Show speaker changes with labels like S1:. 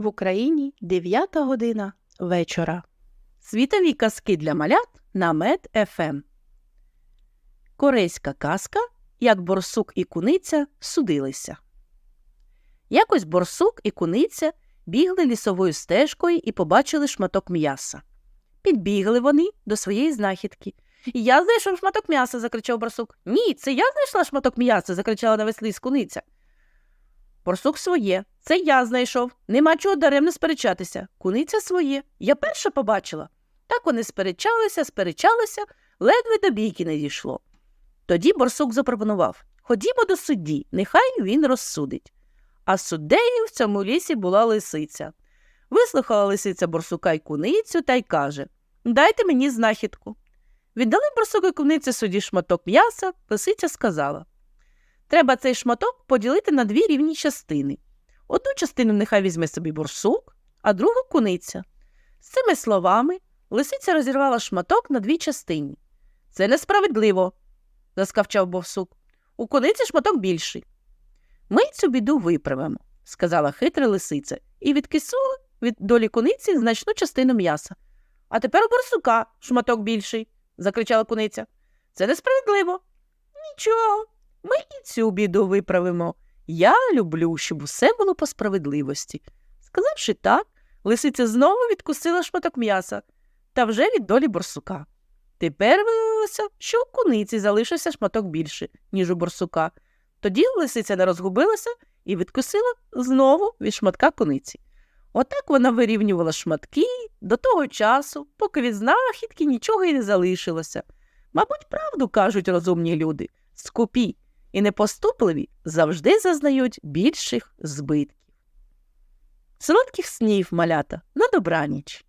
S1: В Україні 9 година вечора. Світові казки для малят на Мед ФМ. Корейська казка, як борсук і куниця судилися. Якось борсук і куниця бігли лісовою стежкою і побачили шматок м'яса. Підбігли вони до своєї знахідки. Я знайшов шматок м'яса, закричав борсук. Ні, це я знайшла шматок м'яса, закричала на весь ліс куниця. Борсук своє, це я знайшов. Нема чого даремно сперечатися. Куниця своє. Я перша побачила. Так вони сперечалися, сперечалися, ледве до бійки не дійшло. Тоді борсук запропонував Ходімо до судді, нехай він розсудить. А суддею в цьому лісі була лисиця. Вислухала лисиця борсука й куницю та й каже Дайте мені знахідку. Віддали борсук і куниці судді шматок м'яса, лисиця сказала Треба цей шматок поділити на дві рівні частини. Одну частину нехай візьме собі борсук, а другу куниця. З цими словами лисиця розірвала шматок на дві частини. Це несправедливо, заскавчав борсук. У куниці шматок більший. Ми цю біду виправимо, сказала хитра лисиця, і відкисула від долі куниці значну частину м'яса. А тепер у борсука шматок більший, закричала куниця. Це несправедливо. Нічого, ми і цю біду виправимо. Я люблю, щоб усе було по справедливості. Сказавши так, лисиця знову відкусила шматок м'яса та вже від долі борсука. Тепер виявилося, що у куниці залишився шматок більше, ніж у борсука. Тоді лисиця не розгубилася і відкусила знову від шматка куниці. Отак вона вирівнювала шматки до того часу, поки від знахідки нічого й не залишилося. Мабуть, правду кажуть розумні люди, скупі і непоступливі завжди зазнають більших збитків. Солодких снів, малята, на добраніч.